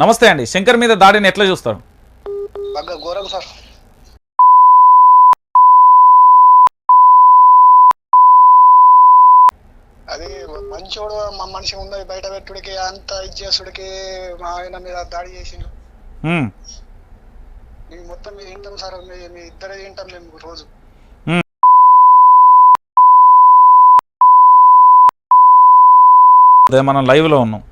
నమస్తే అండి. శంకర్ మీద దాడిని ఎట్లా చూస్తారు? అది మంచోడు మా మనిషి ఉన్నది బయట పెట్టుడికి అంత ఇచ్చేసుడికి మా ఆయన మీద దాడి చేసిండు. మేము మొత్తం మీరు వింటాం సార్. మీ మీ ఇద్దరే వింటాం మేము రోజు. అదే మనం లైవ్లో ఉన్నాం.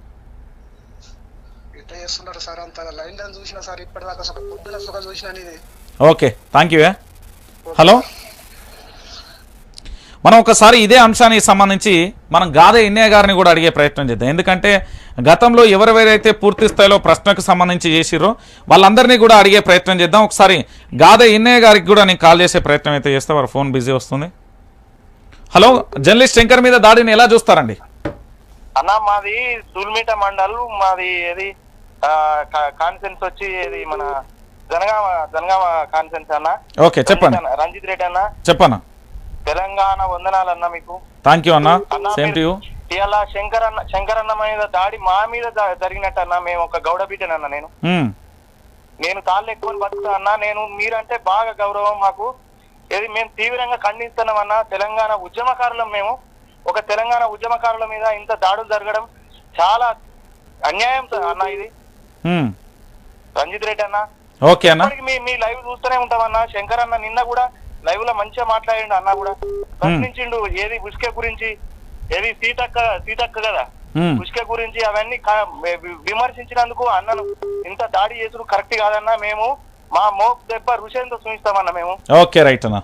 చేస్తున్నారు సార్ అంత. లైన్లో చూసిన సార్ ఇప్పటిదాకా అసలు పొద్దున సుఖ చూసిన ఓకే థ్యాంక్ యూ హలో మనం ఒకసారి ఇదే అంశానికి సంబంధించి మనం గాదే ఇన్నయ్య గారిని కూడా అడిగే ప్రయత్నం చేద్దాం. ఎందుకంటే గతంలో ఎవరెవరైతే పూర్తి స్థాయిలో ప్రశ్నకు సంబంధించి చేసిరో వాళ్ళందరినీ కూడా అడిగే ప్రయత్నం చేద్దాం. ఒకసారి గాదే ఇన్నయ్య గారికి కూడా నేను కాల్ చేసే ప్రయత్నం అయితే చేస్తే. వారి ఫోన్ బిజీ వస్తుంది. హలో జర్నలిస్ట్ శంకర్ మీద దాడిని ఎలా చూస్తారండి? అన్న మాది సూల్మీట మండల్ మాది ఏది? కాన్ఫరెన్స్ వచ్చి ఏది మన జనగామ జనగామ కాన్ఫరెన్స్ అన్న. ఓకే చెప్పండి. రంజిత్ అన్న- రెడ్డి అన్న. చెప్పన్నా తెలంగాణ వందనాలు అన్న మీకు. థ్యాంక్ యూ అన్న. అన్న సేమ్ టు యూ ఇవాళ శంకర్ అన్న శంకర్ అన్న మీద దాడి మా మీద జరిగినట్టు అన్న. మేము ఒక గౌడ బిడ్డనన్న నేను. నేను తాళ్ళు ఎక్కువ బతుకుతా అన్న. నేను మీరంటే బాగా గౌరవం మాకు. ఇది మేము తీవ్రంగా ఖండిస్తున్నాం అన్న. తెలంగాణ ఉద్యమకారులం మేము. ఒక తెలంగాణ ఉద్యమకారుల మీద ఇంత దాడులు జరగడం చాలా అన్యాయం అన్న ఇది. రంజిత్ రెడ్డి అన్న. ఓకే అన్న. మీ మీ లైవ్ చూస్తూనే ఉంటాం అన్న శంకర్ అన్న నిన్న కూడా లైవ్లో మంచిగా మాట్లాడిండు అన్న కూడా. ప్రశ్నించిండు ఏది ఉసుకే గురించి? ఏది సీతక్క సీతక్క కదా. ఉసుక గురించి అవన్నీ విమర్శించినందుకు అన్నను ఇంత దాడి చేసుడు కరెక్ట్ కాదన్నా మేము మా మోక్ దెబ్బ రుషేంతో చూపిస్తామన్న మేము. ఓకే రైట్ అన్న.